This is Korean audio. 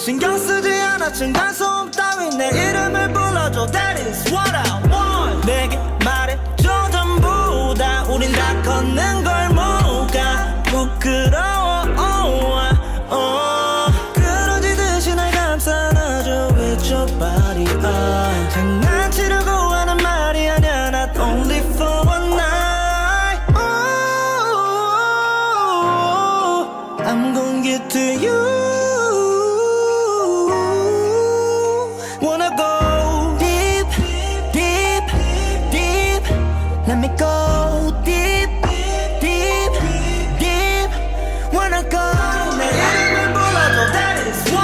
신경 쓰지 않아 층간 소음 따윈 내 이름을 불러줘 That is what I want 내게 말해줘 전부 다 우린 다 걷는 걸 못가 부끄러워 oh, oh. 그러지듯이 날 감싸 놔줘 With your body on 장난치려고 하는 말이 아냐 Not only for one night oh, oh, oh. I'm gon' get to you Wanna go deep, deep, deep. Let me go deep, deep, deep. Wanna go. that is